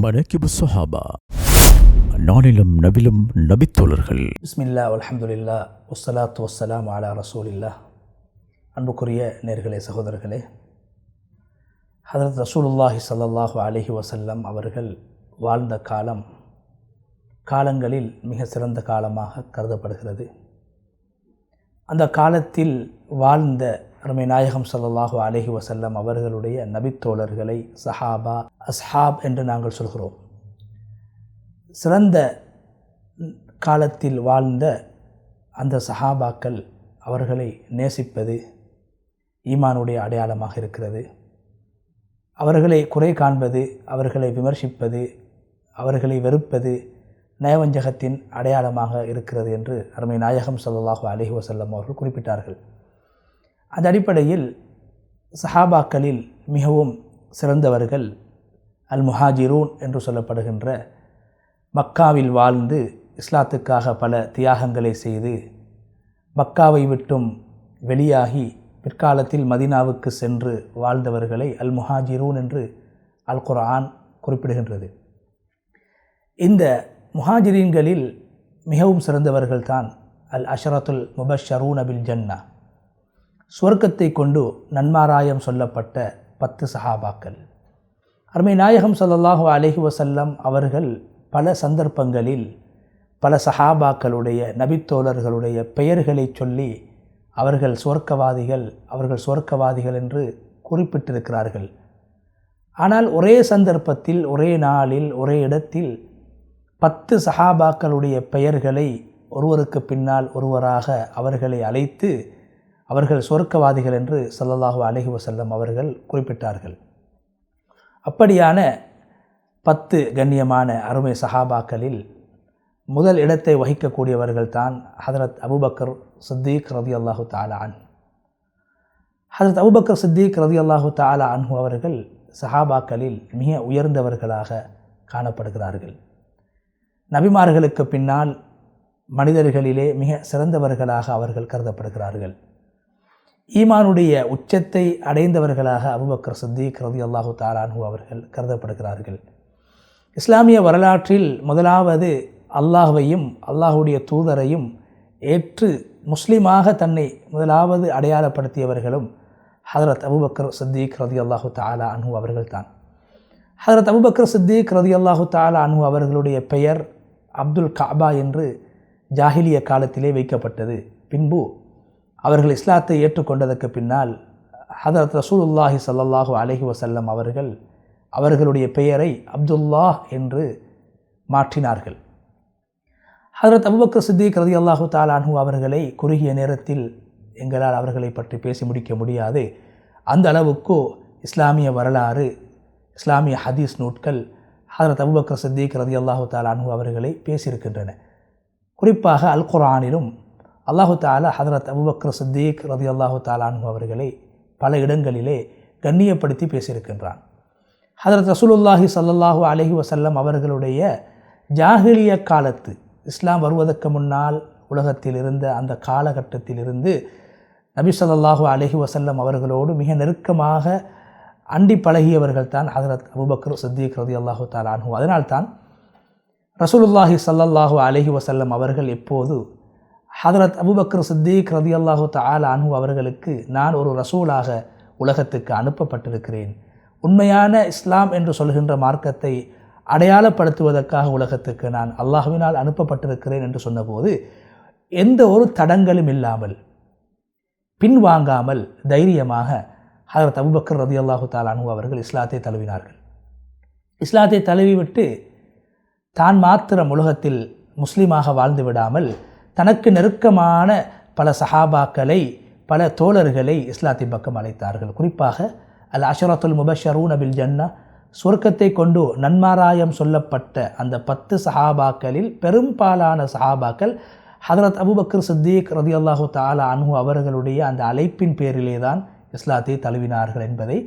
மனக்கிபு சொஹாபா. நானிலும் நபிலும் நபித்தோழர்கள். பிஸ்மில்லா அலமதுல்லா வஸ்ஸலாத்து வஸ்ஸலாம் அலா ரசூலில்லா. அன்புக்குரிய நேர்களே சகோதரர்களே ஹதரத் ரசூலுல்லாஹி சல்லாஹு அலஹி வசல்லம் அவர்கள் வாழ்ந்த காலம் காலங்களில் மிக சிறந்த காலமாக கருதப்படுகிறது. அந்த காலத்தில் வாழ்ந்த அருமை நாயகம் ஸல்லல்லாஹு அலஹி வசல்லம் அவர்களுடைய நபித்தோழர்களை சஹாபா அஸ்ஹாப் என்று நாங்கள் சொல்கிறோம். சிறந்த காலத்தில் வாழ்ந்த அந்த சஹாபாக்கள் அவர்களை நேசிப்பது ஈமானுடைய அடையாளமாக இருக்கிறது. அவர்களை குறை காண்பது அவர்களை விமர்சிப்பது அவர்களை வெறுப்பது நயவஞ்சகத்தின் அடையாளமாக இருக்கிறது என்று அருமை நாயகம் ஸல்லல்லாஹு அலைஹி வசல்லம் அவர்கள் குறிப்பிட்டார்கள். அந்த அடிப்படையில் சஹாபாக்களில் மிகவும் சிறந்தவர்கள் அல் முஹாஜிரூன் என்று சொல்லப்படுகின்ற மக்காவில் வாழ்ந்து இஸ்லாத்துக்காக பல தியாகங்களை செய்து மக்காவை விட்டும் வெளியாகி பிற்காலத்தில் மதீனாவுக்கு சென்று வாழ்ந்தவர்களை அல் முஹாஜிரூன் என்று அல் குர்ஆன் குறிப்பிடுகின்றது. இந்த முஹாஜிரீன்களில் மிகவும் சிறந்தவர்கள்தான் அல் அஷரத்துல் முபஷரூன் அபில் ஜன்னா சுவர்க்கத்தை கொண்டு நன்மாராயம் சொல்லப்பட்ட பத்து சஹாபாக்கள். அருமை நாயகம் ஸல்லல்லாஹு அலஹி வசல்லம் அவர்கள் பல சந்தர்ப்பங்களில் பல சஹாபாக்களுடைய நபித்தோழர்களுடைய பெயர்களை சொல்லி அவர்கள் சுவர்க்கவாதிகள் அவர்கள் சுவர்க்கவாதிகள் என்று குறிப்பிட்டிருக்கிறார்கள். ஆனால் ஒரே சந்தர்ப்பத்தில் ஒரே நாளில் ஒரே இடத்தில் பத்து சஹாபாக்களுடைய பெயர்களை ஒருவருக்கு பின்னால் ஒருவராக அவர்களை அழைத்து அவர்கள் சொர்க்கவாதிகள் என்று சல்லல்லாஹு அலைஹி வஸல்லம் அவர்கள் குறிப்பிட்டார்கள். அப்படியான பத்து கண்ணியமான அருமை சஹாபாக்களில் முதல் இடத்தை வகிக்கக்கூடியவர்கள் தான் ஹதரத் அபுபக்கர் சித்தீக் ரதி அல்லாஹு தாலா அன். ஹதரத் அபுபக்கர் சித்திக் ரதி அல்லாஹு தாலா அன்ஹு அவர்கள் சஹாபாக்களில் மிக உயர்ந்தவர்களாக காணப்படுகிறார்கள். நபிமார்களுக்கு பின்னால் மனிதர்களிலே மிக சிறந்தவர்களாக அவர்கள் கருதப்படுகிறார்கள். ஈமானுடைய உச்சத்தை அடைந்தவர்களாக அபுபக்கர் சித்திக் ரதி அல்லாஹு தாலான்ஹு அவர்கள் கருதப்படுகிறார்கள். இஸ்லாமிய வரலாற்றில் முதலாவது அல்லாஹுவையும் அல்லாஹுடைய தூதரையும் ஏற்று முஸ்லீமாக தன்னை முதலாவது அடையாளப்படுத்தியவர்களும் ஹதரத் அபுபக்கர் சித்திக் ரதி அல்லாஹு தாலா அன்ஹு அவர்கள்தான். ஹதரத் அபுபக்கர் சித்திக் ரதி அல்லாஹு தாலா அனு அவர்களுடைய பெயர் அப்துல் காபா என்று ஜாஹிலிய காலத்திலே வைக்கப்பட்டது. பின்பு அவர்கள் இஸ்லாத்தை ஏற்றுக்கொண்டதற்கு பின்னால் ஹதரத் ரசூலுல்லாஹி சல்லல்லாஹு அலஹி வசல்லம் அவர்கள் அவர்களுடைய பெயரை அப்துல்லாஹ் என்று மாற்றினார்கள். ஹதரத் அபுபக்கர் சித்திக் ரதி அல்லாஹு தாலானு அவர்களை குறுகிய நேரத்தில் எங்களால் அவர்களை பற்றி பேசி முடிக்க முடியாது. அந்த அளவுக்கு இஸ்லாமிய வரலாறு இஸ்லாமிய ஹதீஸ் நூட்கள் ஹதரத் அபுபக்கர் சித்திக் ரதி அல்லாஹு தாலானு அவர்களை பேசியிருக்கின்றன. குறிப்பாக அல் குரானிலும் அல்லாஹு தாலா ஹதரத் அபுபக்ர சித்தீக் ரதி அல்லாஹு தாலானு அவர்களை பல இடங்களிலே கண்ணியப்படுத்தி பேசியிருக்கின்றான். ஹதரத் ரசூலுல்லாஹி சல்லல்லாஹு அலஹி வசல்லம் அவர்களுடைய ஜாகிலிய காலத்து இஸ்லாம் வருவதற்கு முன்னால் உலகத்தில் இருந்த அந்த காலகட்டத்தில் இருந்து நபி சல்லாஹூ அலஹி வசல்லம் அவர்களோடு மிக நெருக்கமாக அண்டி பழகியவர்கள் தான் ஹதரத் அபுபக்கர் சித்திக் ரதி அல்லாஹு தாலானு அதனால்தான் ரசூலுல்லாஹி சல்லல்லாஹு அலஹி வசல்லம் அவர்கள் எப்போது ஹதரத் அபுபக்கர் சித்திக் ரதி அல்லாஹு தால் அனு அவர்களுக்கு நான் ஒரு ரசூலாக உலகத்துக்கு அனுப்பப்பட்டிருக்கிறேன். உண்மையான இஸ்லாம் என்று சொல்கின்ற மார்க்கத்தை அடையாளப்படுத்துவதற்காக உலகத்துக்கு நான் அல்லாஹுவினால் அனுப்பப்பட்டிருக்கிறேன் என்று சொன்னபோது எந்த ஒரு தடங்களும் இல்லாமல் பின்வாங்காமல் தைரியமாக ஹதரத் அபுபக்கர் ரதி அல்லாஹு தால அனு அவர்கள் இஸ்லாத்தை தழுவினார்கள். இஸ்லாத்தை தழுவிவிட்டு தான் மாத்திரம் உலகத்தில் முஸ்லீமாக வாழ்ந்து விடாமல் தனக்கு நெருக்கமான பல சஹாபாக்களை பல தோழர்களை இஸ்லாத்தின் பக்கம் அழைத்தார்கள். குறிப்பாக அல் அஷரத்துல் முபஷரூன் அபில் ஜன்னா சொர்க்கத்தை கொண்டு நன்மாராயம் சொல்லப்பட்ட அந்த பத்து சஹாபாக்களில் பெரும்பாலான சஹாபாக்கள் ஹதரத் அபுபக்கர் சித்தீக் ரதி அல்லாஹு தாலா அன்ஹு அவர்களுடைய அந்த அழைப்பின் பேரிலே தான் இஸ்லாத்தை தழுவினார்கள் என்பதை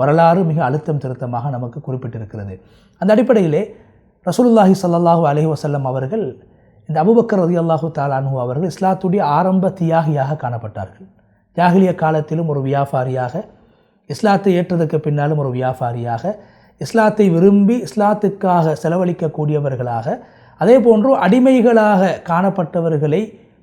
வரலாறு மிக அழுத்தம் திருத்தமாக நமக்கு குறிப்பிட்டிருக்கிறது. அந்த அடிப்படையிலே ரசூலுல்லாஹி சல்லாஹூ அலஹி வசல்லம் அவர்கள் இந்த அபுபக்கர் ரதி அல்லாஹு தாலானு அவர்கள் இஸ்லாத்துடைய ஆரம்ப தியாகியாக காணப்பட்டார்கள். தியாகிலிய காலத்திலும் ஒரு வியாபாரியாக இஸ்லாத்தை ஏற்றதுக்கு பின்னாலும் ஒரு வியாபாரியாக இஸ்லாத்தை விரும்பி இஸ்லாத்துக்காக செலவழிக்கக்கூடியவர்களாக அதே போன்று அடிமைகளாக காணப்பட்டவர்களை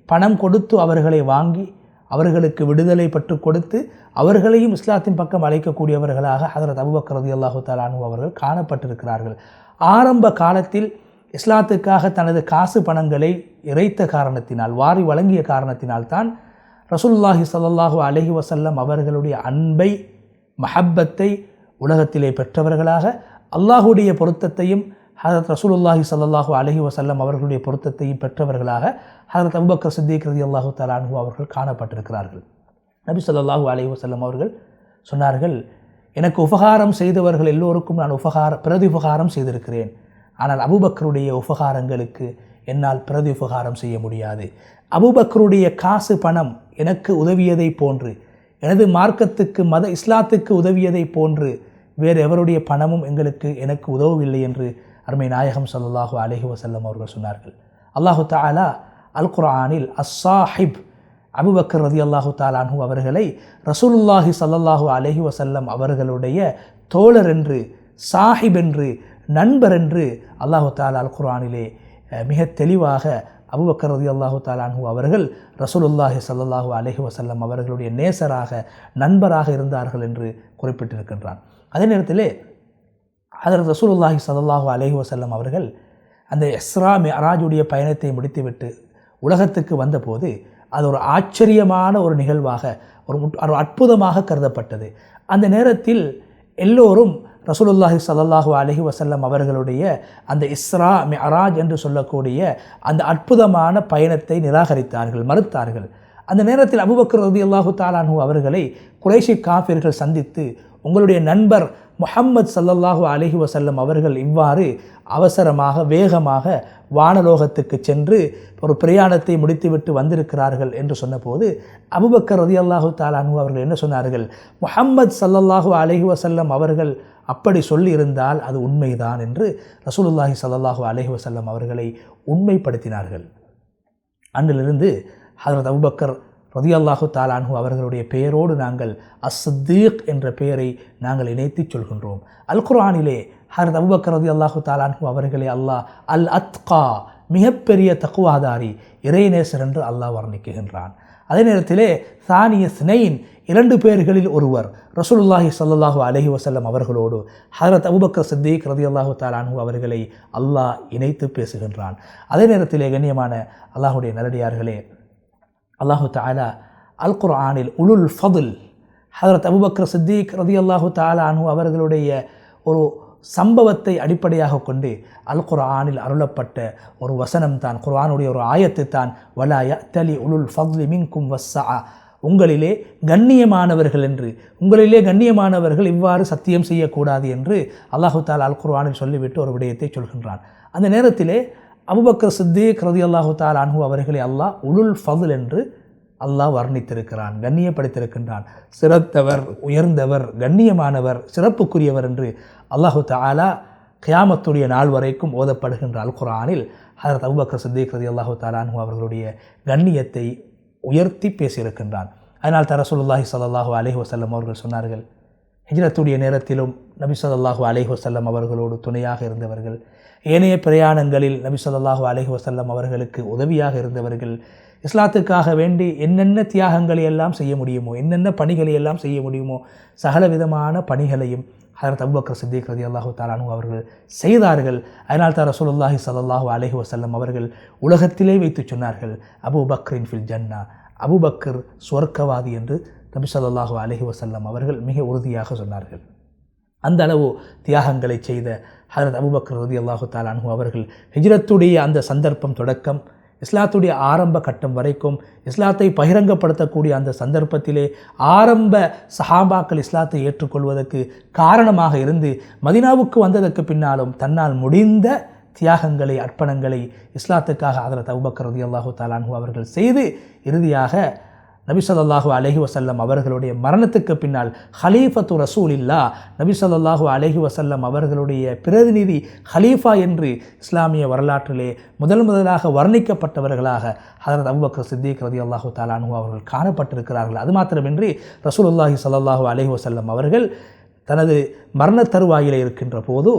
பணம் கொடுத்து அவர்களை வாங்கி அவர்களுக்கு விடுதலை பற்று கொடுத்து அவர்களையும் இஸ்லாத்தின் பக்கம் அழைக்கக்கூடியவர்களாக ஹதரத் அபுபக்கர் ரதி அல்லாஹு தாலானு அவர்கள் காணப்பட்டிருக்கிறார்கள். ஆரம்ப காலத்தில் இஸ்லாத்துக்காக தனது காசு பணங்களை இறைத்த காரணத்தினால் வாரி வழங்கிய காரணத்தினால் தான் ரசூல்லாஹி ஸல்லல்லாஹு அலஹி வசல்லம் அவர்களுடைய அன்பை மஹப்பத்தை உலகத்திலே பெற்றவர்களாக அல்லாஹுடைய பொருத்தத்தையும் ஹதரத் ரசூலுல்லாஹி சல்லாஹூ அலஹி வசல்லம் அவர்களுடைய பொருத்தத்தையும் பெற்றவர்களாக ஹதரத் அபுபக்கர் சித்திக் ரதி அல்லாஹு தலான்ஹு அவர்கள் காணப்பட்டிருக்கிறார்கள். நபி சொல்லாஹூ அலஹி வசல்லம் அவர்கள் சொன்னார்கள் எனக்கு உபகாரம் செய்தவர்கள் எல்லோருக்கும் நான் உபகார பிரதி உபகாரம் செய்திருக்கிறேன். ஆனால் அபுபக்கருடைய உபகாரங்களுக்கு என்னால் பிரதி உபகாரம் செய்ய முடியாது. அபுபக்கருடைய காசு பணம் எனக்கு உதவியதை போன்று எனது மார்க்கத்துக்கு மத இஸ்லாத்துக்கு உதவியதை போன்று வேறு எவருடைய பணமும் எங்களுக்கு எனக்கு உதவவில்லை என்று அருமை நாயகம் ஸல்லல்லாஹு அலஹி வசல்லம் அவர்கள் சொன்னார்கள். அல்லாஹு தாலா அல் குர்ஆனில் அஸ்ஸாஹிப் அபுபக்கர் ரதி அல்லாஹு தாலானு அவர்களை ரசூலுல்லாஹி சல்லல்லாஹு அலஹி வசல்லம் அவர்களுடைய தோழர் என்று சாஹிப் என்று நண்பர் என்று அல்லாஹு தாலா அல் குரானிலே மிக தெளிவாக அபுபக்கர் ரதி அல்லாஹு தாலான்ஹூ அவர்கள் ரசூலுல்லாஹி ஸல்லல்லாஹு அலஹி வசல்லம் அவர்களுடைய நேசராக நண்பராக இருந்தார்கள் என்று குறிப்பிட்டிருக்கின்றான் அதே நேரத்திலே அதில் ரசூலுல்லாஹி ஸல்லல்லாஹு அலஹி வசல்லம் அவர்கள் அந்த இஸ்ரா மிஅராஜுடைய பயணத்தை முடித்துவிட்டு உலகத்துக்கு வந்தபோது அது ஒரு ஆச்சரியமான ஒரு நிகழ்வாக ஒரு முட்- ஒரு அற்புதமாக கருதப்பட்டது. அந்த நேரத்தில் எல்லோரும் ரசூலுல்லாஹி சல்லாஹூ அலஹி வசல்லம் அவர்களுடைய அந்த இஸ்ரா மிஅராஜ் என்று சொல்லக்கூடிய அந்த அற்புதமான பயணத்தை நிராகரித்தார்கள் மறுத்தார்கள். அந்த நேரத்தில் அபூபக்கர் ரலியல்லாஹு தாலானு அவர்களை குறைஷி காஃபிர்கள் சந்தித்து உங்களுடைய நண்பர் முஹம்மத் சல்லல்லாஹு அலஹி வசல்லம் அவர்கள் இவ்வாறு அவசரமாக வேகமாக வானலோகத்துக்கு சென்று ஒரு பிரயாணத்தை முடித்துவிட்டு வந்திருக்கிறார்கள் என்று சொன்னபோது அபுபக்கர் ரதியல்லாஹு தாலானு அவர்கள் என்ன சொன்னார்கள்? முஹம்மத் ஸல்லல்லாஹு அலஹி வசல்லம் அவர்கள் அப்படி சொல்லியிருந்தால் அது உண்மைதான் என்று ரசூலுல்லாஹி சல்லாஹூ அலஹி வசல்லம் அவர்களை உண்மைப்படுத்தினார்கள். அன்றிலிருந்து ஹசரத் அபுபக்கர் ரதியல்லாஹு தாலான்ஹு அவர்களுடைய பெயரோடு நாங்கள் அஸ்ஸதீக் என்ற பெயரை நாங்கள் இணைத்துச் சொல்கின்றோம். அல் குர்ஆனிலே ஹரத் அபுபக்கர் ரதி அல்லாஹு தாலான்ஹு அவர்களை அல்லாஹ் அல் அத்கா மிகப்பெரிய தக்குவாதாரி இறைநேசர் என்று அல்லாஹ் வர்ணிக்குகின்றான். அதே நேரத்திலே சானிய ஸ்னெயின் இரண்டு பேர்களில் ஒருவர் ரசூலுல்லாஹி சல்லாஹு அலஹி வசல்லம் அவர்களோடு ஹரத் அபுபக்கர் சித்திக் ரதியல்லாஹு தாலானு அவர்களை அல்லாஹ் இணைத்து பேசுகின்றான். அதே நேரத்திலே கண்ணியமான அல்லாஹுடைய நல்லடியார்களே அல்லாஹு தாலா அல் குர்ஆனில் உலுல் ஃபதுல் ஹதரத் அபுபக்கர் சித்திக் ரதியல்லாஹு தாலா தாலானு அவர்களுடைய ஒரு சம்பவத்தை அடிப்படையாக கொண்டு அல் குர்ஆனில் அருளப்பட்ட ஒரு வசனம் தான் குர்ஆனுடைய ஒரு ஆயத்து தான் வலாய தலி உலுல் ஃபதுலி மின்கும் வஸ்ஸா உங்களிலே கண்ணியமானவர்கள் என்று உங்களிலே கண்ணியமானவர்கள் இவ்வாறு சத்தியம் செய்யக்கூடாது என்று அல்லாஹு தால் அல் குர்ஆனில் சொல்லிவிட்டு ஒரு விடயத்தை சொல்கின்றான். அந்த நேரத்திலே அபுபக்கர் சித்திக் ரதி அல்லாஹு தால் அன்ஹு அவர்களை அல்லாஹ் உலுல் ஃபதுல் என்று அல்லாஹ் வர்ணித்திருக்கிறான் கண்ணியப்படுத்தியிருக்கின்றான். சிறத்தவர் உயர்ந்தவர் கண்ணியமானவர் சிறப்புக்குரியவர் என்று அல்லாஹு தாலா கியாமத்துடைய நாள் வரைக்கும் ஓதப்படுகின்ற அல் குரானில் ஹதரத் அபுபக்கர் சித்திக் ரதி அல்லாஹு தாலானு அவர்களுடைய கண்ணியத்தை உயர்த்தி பேசியிருக்கின்றான். அதனால் தரசுல்லாஹி சல்லாஹூ அலஹி வசல்லம் அவர்கள் சொன்னார்கள் ஹிஜ்ரத்துடைய நேரத்திலும் நபி சொல்லாஹூ அலஹி வசல்லம் அவர்களோடு துணையாக இருந்தவர்கள் ஏனைய பிரயாணங்களில் நபி சொல்லாஹு அலஹி வசல்லம் அவர்களுக்கு உதவியாக இருந்தவர்கள் இஸ்லாத்துக்காக வேண்டி என்னென்ன தியாகங்களை எல்லாம் செய்ய முடியுமோ என்னென்ன பணிகளை எல்லாம் செய்ய முடியுமோ சகல விதமான பணிகளையும் ஹதரத் அபுபக்கர் சித்திக் ரதி அல்லாஹூ தாலானு அவர்கள் செய்தார்கள். அதனால் தான் ரசூலுல்லாஹி ஸல்லல்லாஹு அலஹி வசல்லம் அவர்கள் உலகத்திலே வைத்து சொன்னார்கள் அபு பக்ரின் ஃபில் ஜன்னா. அபுபக்கர் சுவர்க்கவாதி என்று நபி ஸல்லல்லாஹு அலஹி வசல்லம் அவர்கள் மிக உறுதியாக சொன்னார்கள். அந்த அளவு தியாகங்களை செய்த ஹதரத் அபுபக்கர் ரதி அல்லாஹு தாலானு அவர்கள் ஹிஜ்ரத்துடைய அந்த சந்தர்ப்பம் தொடக்கம் இஸ்லாத்துடைய ஆரம்ப கட்டம் வரைக்கும் இஸ்லாத்தை பகிரங்கப்படுத்தக்கூடிய அந்த சந்தர்ப்பத்திலே ஆரம்ப சஹாபாக்கள் இஸ்லாத்தை ஏற்றுக்கொள்வதற்கு காரணமாக இருந்து மதினாவுக்கு வந்ததற்கு பின்னாலும் தன்னால் முடிந்த தியாகங்களை அர்ப்பணங்களை இஸ்லாத்துக்காக அதில் தவுபக்கர் ரதி அல்லாஹு தாலானு அவர்கள் செய்து இறுதியாக நபி ஸல்லல்லாஹு அலைஹி வஸல்லம் அவர்களுடைய மரணத்துக்கு பின்னால் ஹலீஃபத்து ரசூலில்லா நபி ஸல்லல்லாஹு அலஹி வசல்லம் அவர்களுடைய பிரதிநிதி ஹலீஃபா என்று இஸ்லாமிய வரலாற்றிலே முதல் முதலாக வர்ணிக்கப்பட்டவர்களாக ஹதரத் அபுபக்கர் சித்திக் ரதி அல்லாஹு தாலானு அவர்கள் காணப்பட்டிருக்கிறார்கள். அது மாத்திரமின்றி ரசூலுல்லாஹி சல்லாஹூ அலஹி வசல்லம் அவர்கள் தனது மரண தருவாயிலே இருக்கின்ற போது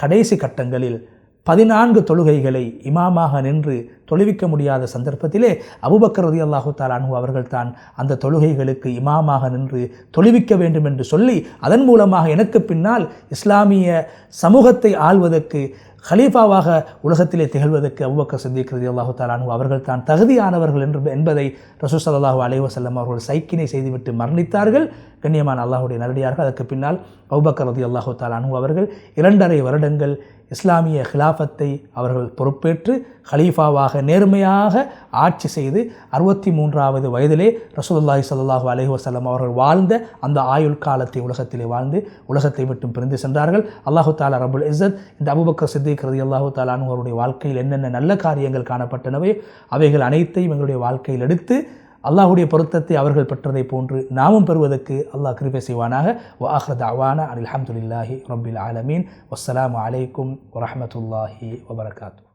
கடைசி கட்டங்களில் பதினான்கு தொழுகைகளை இமாமாக நின்று தொழுவிக்க முடியாத சந்தர்ப்பத்திலே அபுபக்கர் ரதி அல்லாஹு தாலானு அவர்கள் தான் அந்த தொழுகைகளுக்கு இமாமாக நின்று தொழுவிக்க வேண்டும் என்று சொல்லி அதன் மூலமாக எனக்கு பின்னால் இஸ்லாமிய சமூகத்தை ஆள்வதற்கு ஹலீஃபாவாக உலகத்திலே திகழ்வதற்கு அபுபக்கர் சித்திக் ரதி அல்லாஹு தாலானு அவர்கள் தான் தகுதியானவர்கள் என்று என்பதை ரசூ சல்லாஹூ அலைவசல்லம் அவர்கள் சைக்கினை செய்துவிட்டு மரணித்தார்கள். கண்ணியமான அல்லாஹுடைய நல்லடியார்கள். அதற்கு பின்னால் அபுபக்கர் ரதி அல்லாஹு தாலானு அவர்கள் இரண்டரை வருடங்கள் இஸ்லாமிய ஹிலாஃபத்தை அவர்கள் பொறுப்பேற்று ஹலீஃபாவாக நேர்மையாக ஆட்சி செய்து அறுபத்தி மூன்றாவது வயதிலே ரசூலுல்லாஹி சல்லாஹூ அலஹி வஸல்லம் அவர்கள் வாழ்ந்த அந்த ஆயுள் காலத்தை உலகத்திலே வாழ்ந்து உலகத்தை விட்டும் பிரிந்து சென்றார்கள். அல்லாஹு தாலா ரபுல் இசத் இந்த அபுபக்கர் சித்திக் ரதி அல்லாஹு தாலானு அவருடைய வாழ்க்கையில் என்னென்ன நல்ல காரியங்கள் காணப்பட்டனவே அவைகள் அனைத்தையும் எங்களுடைய வாழ்க்கையில் எடுத்து அல்லாஹுடைய பொருத்தத்தை அவர்கள் பெற்றதை போன்று நாமும் பெறுவதற்கு அல்லாஹ் கிருபை செய்வானாக. வ ஆஹ்ரத் அவானா அனில் அஹமதுல்லாஹி ரபில் ஆலமீன். வஸ்ஸலாம் அலைக்கும் வரமத்துல்லாஹி வபரகாத்து.